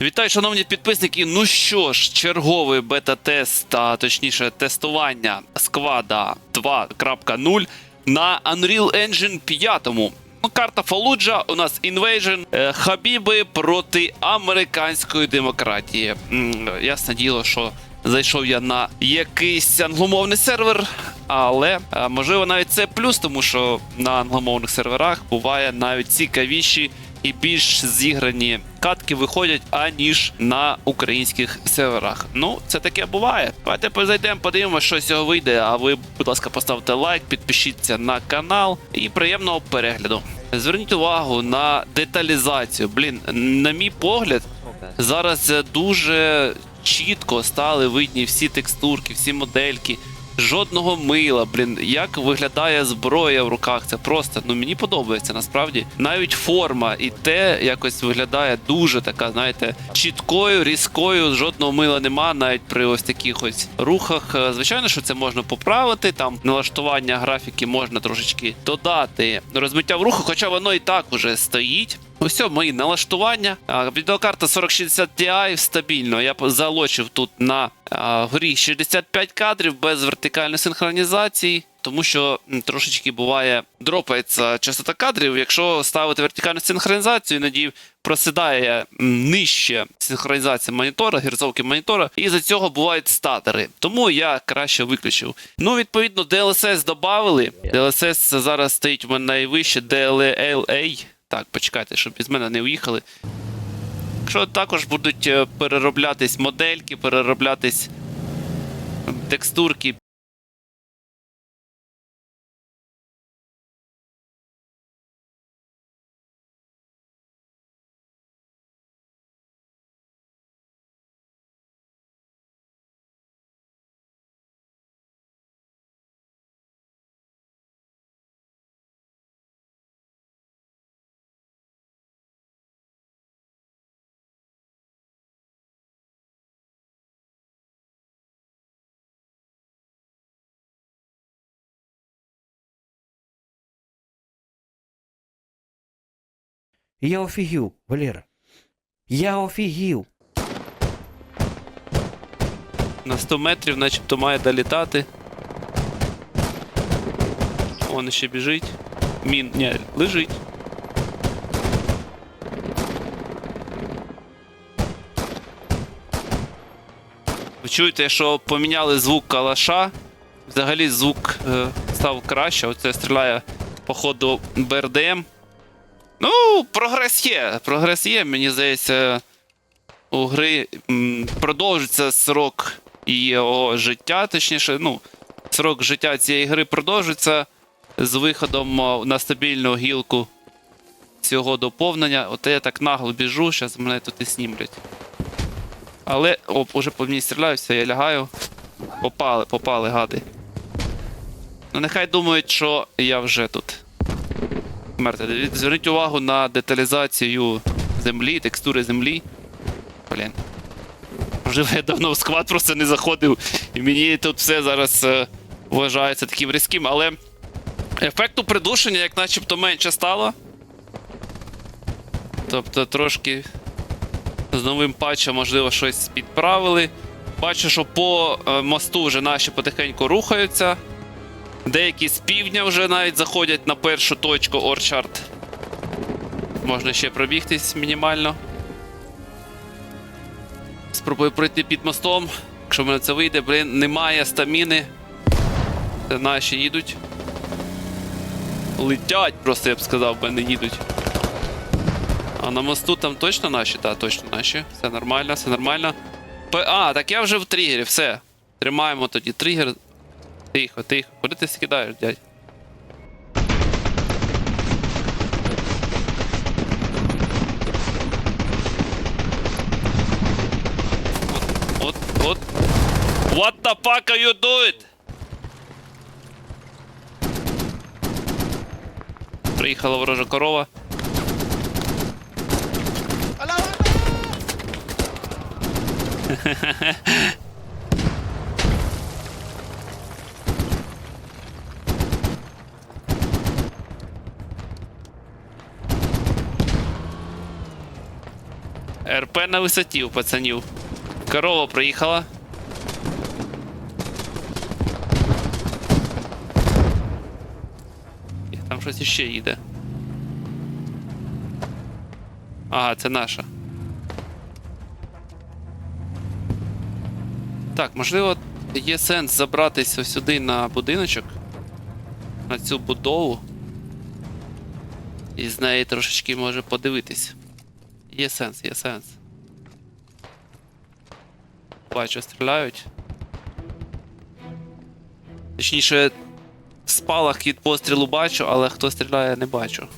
Вітаю, шановні підписники. Ну що ж, черговий бета-тест, а точніше тестування сквада 2.0 на Unreal Engine 5. Ну, карта Фалуджа, у нас е, Хабіби проти американської демократії. Ясне діло, що зайшов я на якийсь англомовний сервер, але можливо навіть це плюс, тому що на англомовних серверах буває навіть цікавіші і більш зіграні катки виходять, аніж на українських серверах. Ну, це таке буває. Давайте зайдемо, подивимося, що з цього вийде. А ви, будь ласка, поставте лайк, підпишіться на канал і приємного перегляду. Зверніть увагу на деталізацію. Блін, на мій погляд, зараз дуже чітко стали видні всі текстурки, всі модельки. Жодного мила, блін, як виглядає зброя в руках. Це просто ну мені подобається насправді. Навіть форма і те якось виглядає дуже така, знаєте, чіткою, різкою. Жодного мила нема, навіть при ось таких ось рухах. Е, Звичайно, що це можна поправити. Там налаштування графіки можна трошечки додати розмиття в руху, хоча воно і так уже стоїть. Ось мої налаштування. Відеокарта 4060 Ti стабільно. Я залочив тут на горі 65 кадрів без вертикальної синхронізації. Тому що трошечки буває дропається частота кадрів. Якщо ставити вертикальну синхронізацію, іноді просідає нижче синхронізація монітора, герцовки монітора, і за цього бувають статери. Тому я краще виключив. Ну, відповідно, DLSS додали. DLSS зараз стоїть у мене найвище DLLA. Так, почекайте, щоб без мене не уїхали. Якщо також будуть е, перероблятись модельки, перероблятись м, Я офігів, Валера. Я офігів. На 100 метрів, начебто, має долітати. Он ще біжить. Мін. Ні, лежить. Ви чуєте, що поміняли звук калаша. Взагалі звук е, став краще. Оце стріляє, походу, БРДМ. Ну, прогрес є. Прогрес є, мені здається у гри продовжиться срок його життя, точніше, ну, срок життя цієї гри продовжиться з виходом на стабільну гілку цього доповнення. От я так нагло біжу, зараз мене тут і снімлять. Але, оп, уже по мені стріляються, я лягаю. Попали, попали, гади. Ну, нехай думають, що я вже тут. Зверніть увагу на деталізацію землі, текстури землі. Блін. Можливо, я давно в сквад просто не заходив, і мені тут все зараз е, вважається таким різким, але ефекту придушення, як начебто, менше стало. Тобто трошки з новим патчем, можливо, щось підправили. Бачу, що по е, мосту вже наші потихеньку рухаються. Деякі з півдня вже навіть заходять на першу точку Орчард. Можна ще пробігтись мінімально. Спробую пройти під мостом. Якщо в мене це вийде, блін, немає стаміни. Це наші їдуть. Летять, просто я б сказав, бо не їдуть. А на мосту там точно наші? Так, точно наші. Все нормально, все нормально. А, так я вже в тригері, все. Тримаємо тоді тригер. Тихо, тихо. Куди ти скидаєш, дядь? От, от. What the fuck are you doing? Приїхала ворожа корова. РП на висоті у пацанів. Корова приїхала. Там щось іще їде. Ага, це наша. Так, можливо, є сенс забратися сюди на будиночок. На цю будову. І з неї трошечки може подивитись. Є сенс, є сенс. Бачу, стріляють. Точніше, спалах від пострілу бачу, але хто стріляє, не бачу.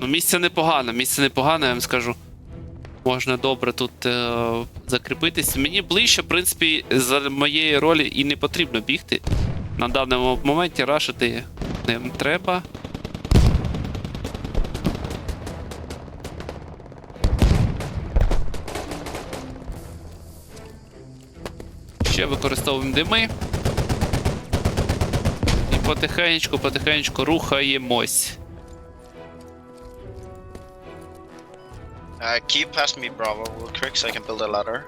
Ну, місце непогано, місце непогано, я вам скажу. Можна добре тут е, закріпитись. Мені ближче, в принципі, за моєї ролі і не потрібно бігти. На даному моменті рашити не треба. Ще використовуємо дими. І потихеньку, потихеньку рухаємось. Uh, keep past me, Bravo, real quick, so I can build a ladder.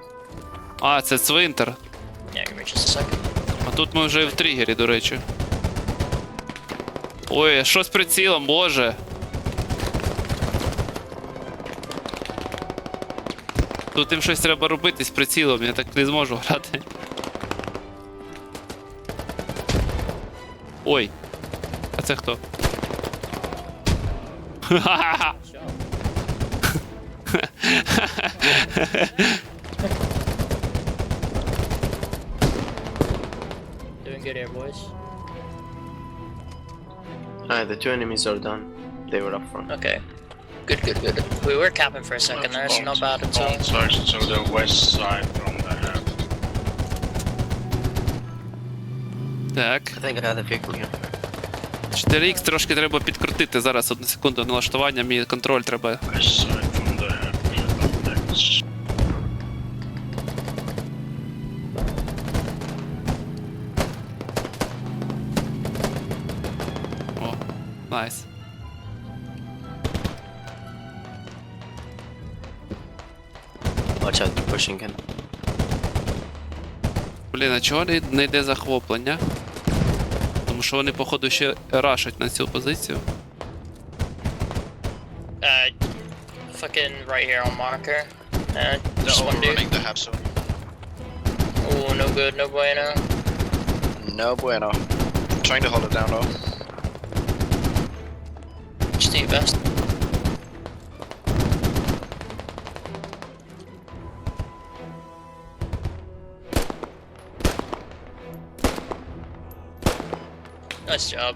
А, це цвинтар. Yeah, give me just a second. А тут ми вже в тригері, до речі. Ой, що з прицілом, боже. Тут їм щось треба робити з прицілом, я так не зможу грати. Ой. А це хто? Ха-ха-ха. Doing good here, boys. Alright, the two enemies are done. They were up front. Okay. Good, good, good. We were capping for a second there, so not bad at all. Both to the west side from the head. Так. I think I had a vehicle here. 4х трошки треба підкрутити зараз одну секунду налаштування, мій контроль треба. West side найс. Watch out, they're pushing in. Блін, а чого не, не йде захоплення? Тому що вони, походу, ще рашать на цю позицію. Uh, fucking right here on marker. Uh, just one dude. overrunning the half zone. Oh, no good, no bueno. No bueno. trying to hold it down though. Just do your best. Nice job.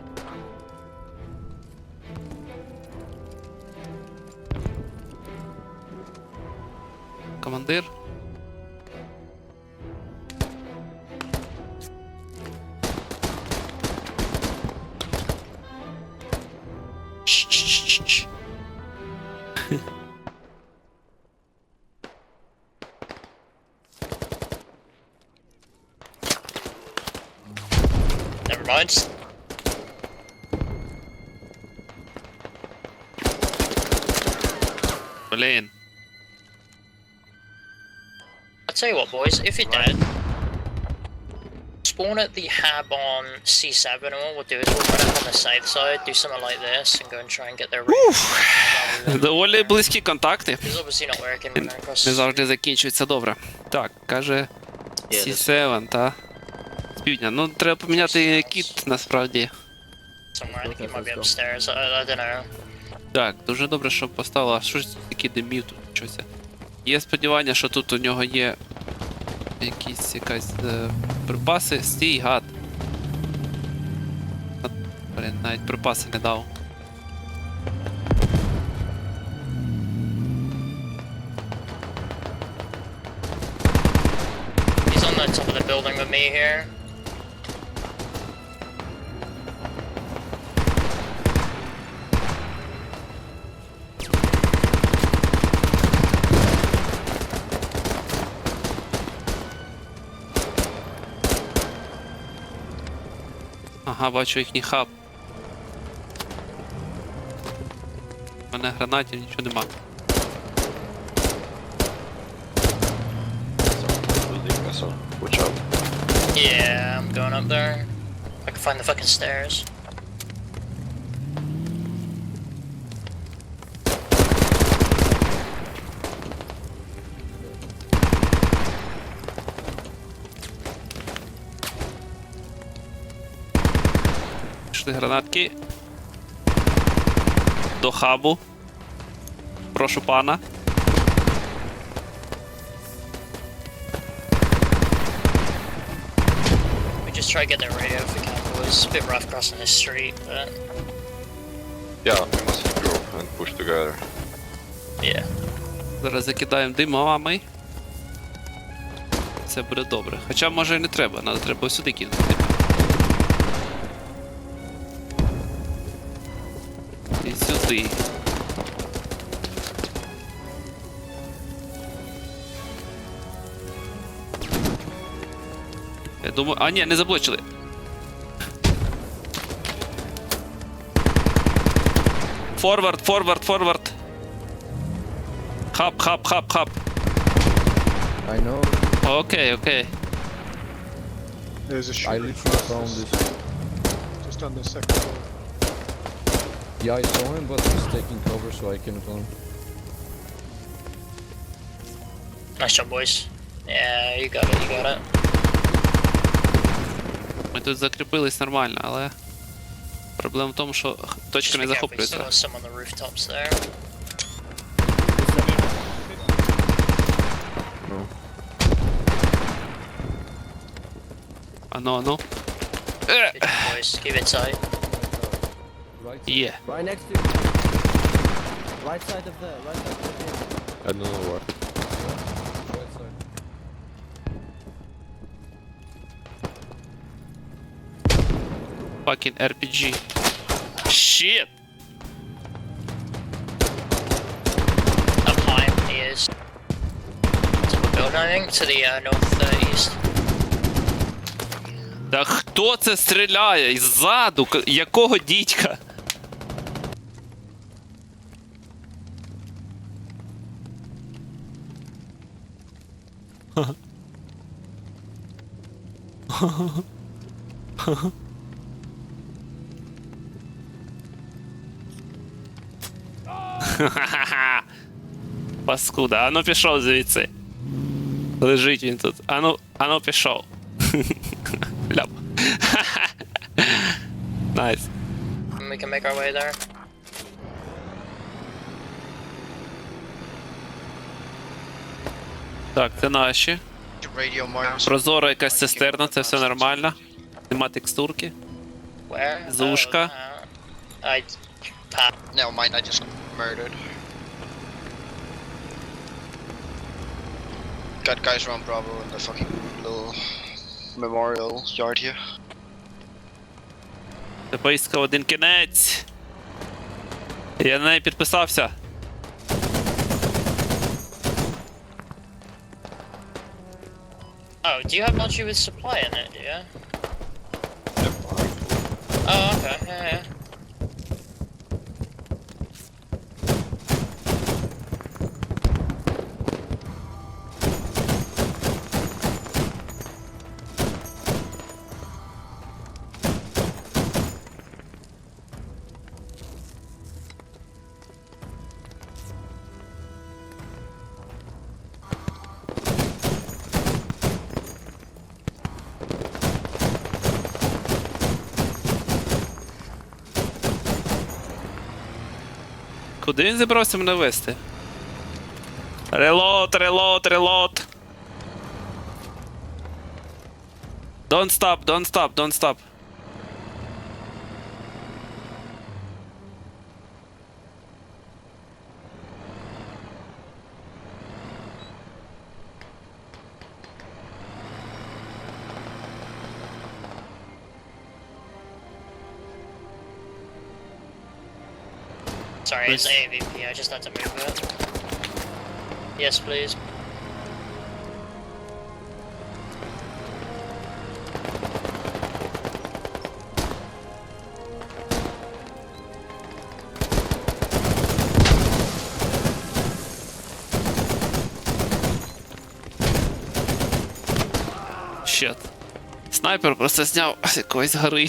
Командир. Never mind. Блін. I'll tell you what, boys, if you're dead, spawn at the hab on C7, and what we'll do is we'll run it on the safe side, do something like this, and go and try and get their ring. Доволі близькі контакти. It's obviously not working. we're going across- Не завжди закінчується добре. Так, каже Yeah, this C7, та? Півдня. Ну, треба поміняти кіт насправді. Так, дуже добре, що поставила. Що ж такі димів тут щось. Є сподівання, що тут у нього є якісь якась е, припаси. Стій, гад. От, Блін, навіть припаси не дав. He's on the top of the building with me here. Ага, бачу їхній хаб. У мене гранатів нічого нема. Yeah, I'm going up there. I can find the fucking stairs. Гранатки. До хабу. Прошу пана. We just try to get that radio if we can, boys. It's a bit rough crossing this street, but Yeah, we must group and push together. yeah. Зараз закидаємо димами. Це буде добре. Хоча може і не треба, треба треба сюди кинути. І. Я думаю. А, ні, не заблочили. Форвард, форвард, форвард. Хаб, хаб, хаб, хаб. I know. Окей, окей. There's a I shooter literally found this. just on the second floor. Yeah, I saw him, but he's taking cover, so I cannot on. Nice job, boys. Yeah, you got it, you got it. Ми тут закріпились нормально, але. Проблема в тому, що точка не захоплюється. Ану, ану. Keep it tight. Right. Є. Right next to. Right side of the, right side of the building. I don't know. Right side. Fucking RPG. Shit! Up high, he is. To the building, I think, to the uh, north uh. Та хто це стріляє? Іззаду? К- Якого дідька? Паскуда, ану пішов звідси. Лежить він тут. Ану, ану пішов. Ляп. Найс. And we can make our way there. Так, це наші. Прозора якась цистерна, це все нормально. Нема текстурки. Зушка. Never mind, I just murdered. Got guys around Bravo in the fucking little memorial yard here. Це поїздка один кінець. Я на неї підписався. Oh, do you have laundry with supply in it? Do you? Oh, okay. Yeah, yeah. Куди він зібрався мене вести? Релот, релот, релот. Don't stop, don't stop, don't stop. it's AVP, I just had to move it. Yes, please. Shit! Снайпер просто сняв з якоїсь гори.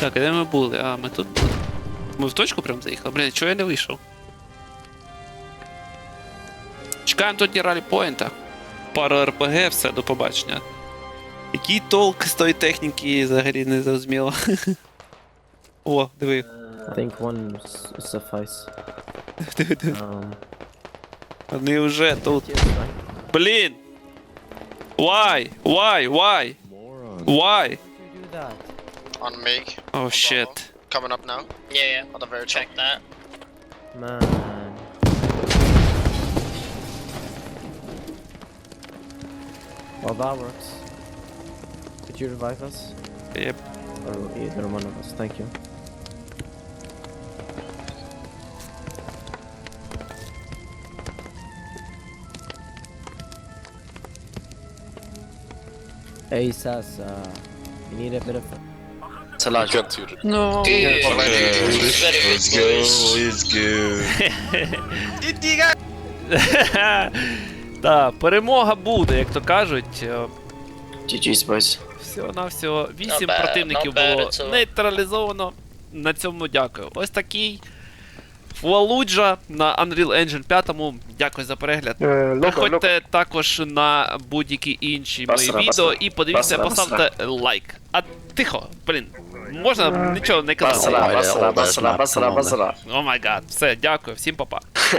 Так, а де ми були? А, ми тут були. Ми в точку прям заїхали. Блін, чого я не вийшов? Чекаємо тоді ралі поінта. Пару РПГ, все, до побачення. Який толк з тої техніки взагалі не зрозуміло. О, диви. I think one suffice. диви, диви. Um, Вони вже тут. Блін! Why? Why? Why? Why? Do that? On me. Oh shit. Coming up now. Yeah, yeah. On the very top. Check that. Man. Well, that works. Could you revive us? Yep. Or either one of us, thank you. Hey, Sas, uh, you need a bit of It's a large No. Good. Very good, go. Так, перемога буде, як то кажуть. Е, GG's, boys. Всього на всього 8 Not bad, противників not bad було at all. нейтралізовано. На цьому дякую. Ось такий Фуалуджа на Unreal Engine 5. Дякую за перегляд. Приходьте також на будь-які інші мої відео і подивіться, поставте лайк. А тихо, блін, можна нічого не казати. О май гад, все, дякую, всім па-па.